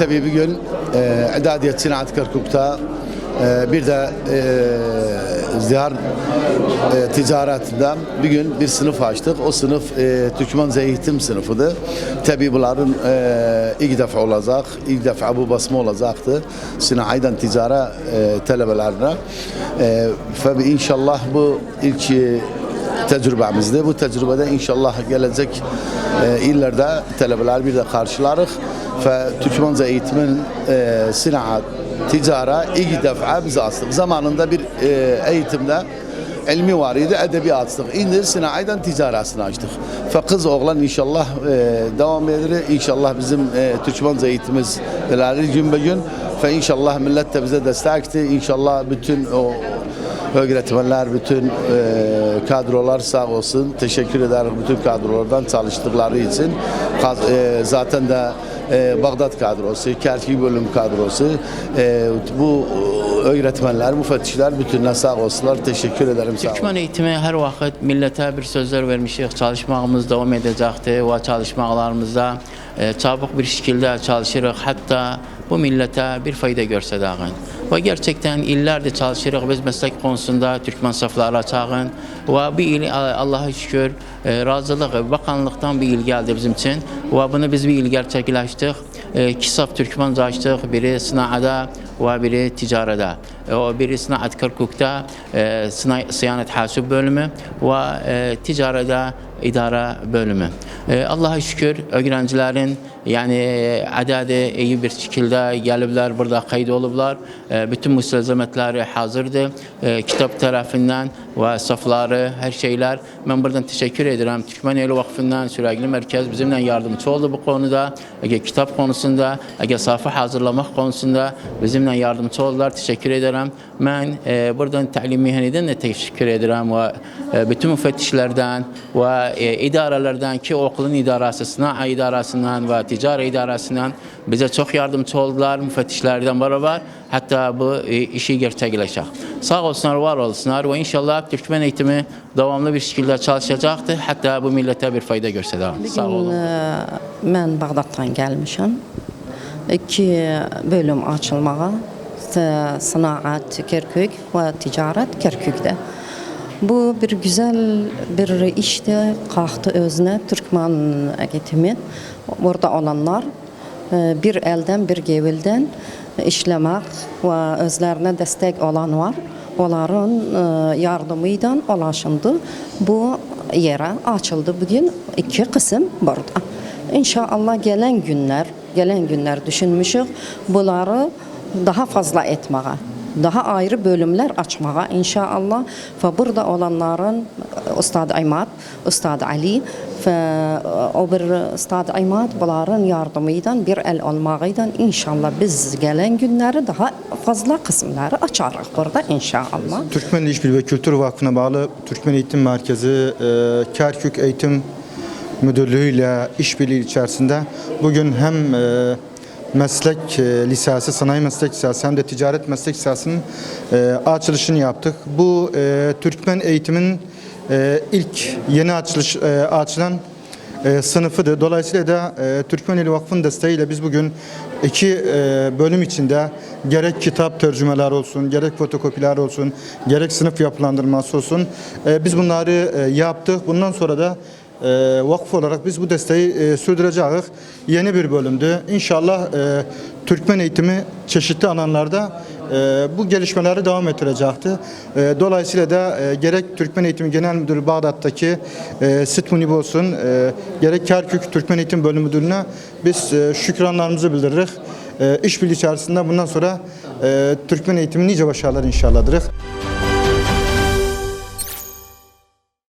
tabii bir gün e, İdadiyet Sinaat Kirkuk'ta e, bir de e, zihar e, ticaretinden bir gün bir sınıf açtık. O sınıf e, Türkmen eğitim sınıfıdır. Tabii bunların e, ilk defa olacak, ilk defa bu basma olacaktı. Sinaydan ticara e, talebelerine. E, inşallah bu ilk tecrübemizdi. Bu tecrübede inşallah gelecek e, illerde talebeler bir de karşılarız. Ve Türkmence eğitimin e, sinaat, ticara ilk defa biz açtık. Zamanında bir e, eğitimde ilmi var idi, edebi açtık. Şimdi sinaydan ticaresini açtık. Ve kız oğlan inşallah e, devam eder. İnşallah bizim e, Türkmence eğitimimiz ilerler gün be gün. Ve inşallah millet de bize destekti. İnşallah bütün o öğretmenler, bütün e, kadrolar sağ olsun. Teşekkür ederim bütün kadrolardan çalıştıkları için. E, zaten de e, Bağdat kadrosu, Kerkük bölüm kadrosu, e, bu öğretmenler, müfettişler bütününe sağ olsunlar. Teşekkür ederim. Sağ. Türkmen eğitimi her vakit millete bir sözler vermişik. Çalışmamız devam edecekti ve çalışmalarımızda çabuk bir şekilde çalışırıq. Hatta bu millete bir fayda görse dağı. Ve gerçekten illerdir çalışırıq. Biz meslek konusunda Türkmen safları açağın. Ve bir il Allah'a şükür e, razılık bakanlıktan bir il geldi bizim için. Ve bunu biz bir il gerçekleştik. E, iki saf Türkmence açtık. Biri sınavda ve biri ticarede. E, O biri Sınaat Kirkuk'ta e, Sına- Sıyanet Hasip bölümü ve e, idare bölümü. E, Allah'a şükür öğrencilerin yani adedi iyi bir şekilde gelipler burada kayıt olublar. E, bütün müstelzemetleri hazırdı. E, kitap tarafından ve safları her şeyler. Ben buradan teşekkür ederim. Türkmen Eli Vakfı'ndan sürekli merkez bizimle yardımcı oldu bu konuda. Eğer kitap konusunda, eğer sayfa hazırlamak konusunda bizimle yardımcı oldular. Teşekkür ederim. Ben e, buradan talim miheniden de teşekkür ederim ve bütün müfettişlerden ve e, idarelerden ki okulun idaresi, sınav idaresinden ve ticari idaresinden bize çok yardımcı oldular müfettişlerden beraber. Hatta bu e, işi gerçekleşecek. Sağ olsunlar, var olsunlar ve inşallah Türkmen eğitimi devamlı bir şekilde çalışacaktır. Hatta bu millete bir fayda daha. Sağ olun. e, mən Bağdaddan gəlmişəm. İki bölüm açılmağa. Sınaat Kerkük və ticarət Kerkükdə. Bu bir güzel bir işti. Qalxdı özünə Türkmen eğitimi. Burada olanlar e, bir eldən, bir gevildən işləmək və özlərinə dəstək olan var. Onların e, yardımıyla ulaşıldı. Bu yerə açıldı bugün iki kısım burada. İnşallah gelen günler, gelen günler düşünmüşük bunları daha fazla etmeye, daha ayrı bölümler açmaya inşallah ve burada olanların e, Ustad Aymad, Ustad Ali ve o bir Ustad Aymad bunların yardımıyla bir el olmağıyla inşallah biz gelen günleri daha fazla kısımları açarız burada inşallah. Türkmen İşbirliği ve Kültür Vakfı'na bağlı Türkmen Eğitim Merkezi e, Kerkük Eğitim Müdürlüğü ile işbirliği içerisinde bugün hem e, meslek e, lisesi, sanayi meslek lisesi hem de ticaret meslek lisesinin e, açılışını yaptık. Bu e, Türkmen eğitimin ilk yeni açılış açılan sınıfıdır. Dolayısıyla da Türkmeneli Vakfı'nın desteğiyle biz bugün iki bölüm içinde gerek kitap tercümeler olsun, gerek fotokopiler olsun, gerek sınıf yapılandırması olsun biz bunları yaptık. Bundan sonra da e, vakıf olarak biz bu desteği e, sürdüreceğiz. Yeni bir bölümdü. İnşallah e, Türkmen eğitimi çeşitli alanlarda e, bu gelişmeleri devam ettirecekti. Dolayısıyla da gerek Türkmen Eğitimi Genel Müdürü Bağdat'taki e, SİT gerek Kerkük Türkmen Eğitim Bölüm Müdürlüğü'ne biz şükranlarımızı bildiririz. E, işbirliği içerisinde bundan sonra Türkmen eğitimi nice başarılar inşallah dileriz.